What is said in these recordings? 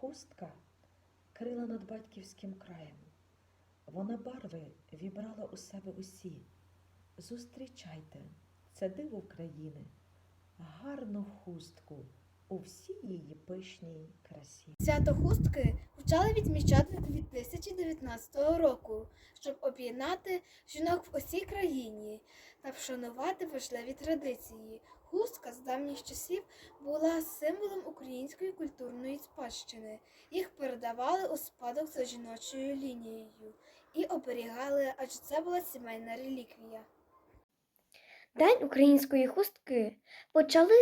Хустка крила над батьківським краєм. Вона барви вібрала у себе усі. Зустрічайте, це диво України, гарну хустку у всій її пишній красі. Свято хустки почали відмічати 2019 року, щоб об'єднати жінок в усій країні та вшанувати важливі традиції. Хустка з давніх часів була символом української культурної спадщини. Їх передавали у спадок за жіночою лінією і оберігали, адже це була сімейна реліквія. День української хустки почали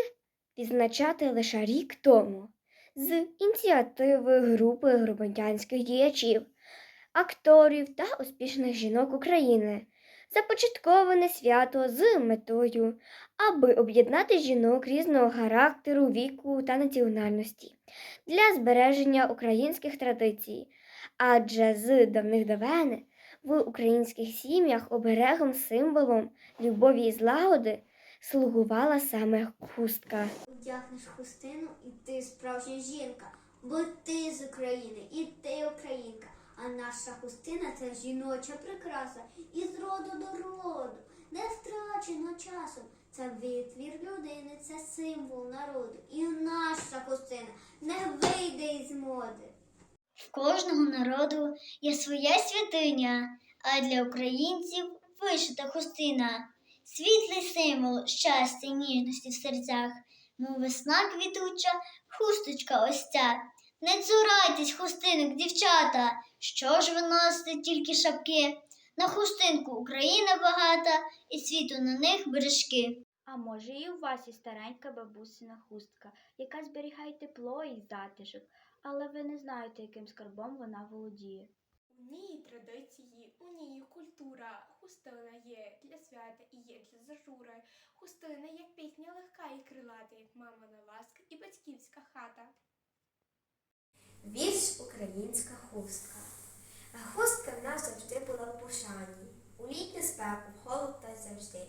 відзначати лише рік тому з ініціативи групи громадянських діячів, акторів та успішних жінок України. Започатковане свято з метою, аби об'єднати жінок різного характеру, віку та національності для збереження українських традицій. Адже з давних давен в українських сім'ях оберегом символом любові і злагоди слугувала саме хустка. Одягнеш хустину і ти справжня жінка, бо ти з України і ти. А наша хустина це жіноча прикраса із роду до роду, не втрачено часом. Це витвір людини, це символ народу. І наша хустина не вийде із моди. В кожного народу є своя святиня, а для українців вишита хустина, світлий символ щастя і ніжності в серцях, мов весна квітуча, хусточка ось ця. Не цурайтесь хустинок, дівчата, що ж ви носите тільки шапки? На хустинку Україна багата, і світу на них бережки. А може і у вас є старенька бабусина хустка, яка зберігає тепло і затишок, але ви не знаєте, яким скарбом вона володіє. У ній традиції, у ній культура. Хустина є для свята і є для зажури. Хустина як пісня легка і крилата, як мамина ласка Вірш Українська хустка. Хустка в нас завжди була в пошані, у літню спеку, в холод та завжди.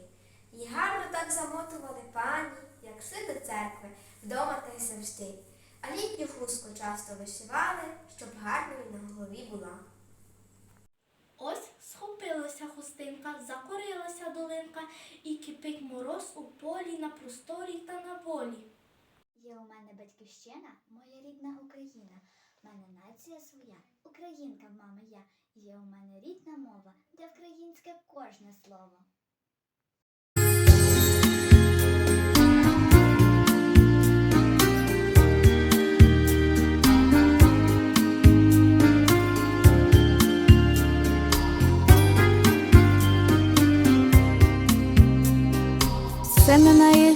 І гарно так замотували пані, як шли до церкви, вдома та й завжди. А літню хустку часто вишивали, щоб гарною на голові була. Ось схопилася хустинка, закорилася долинка і кипить мороз у полі на просторі та на волі. Є у мене батьківщина, моя рідна Україна. В мене нація своя, українка в мами я. Є у мене рідна мова, де українське кожне слово. Все минає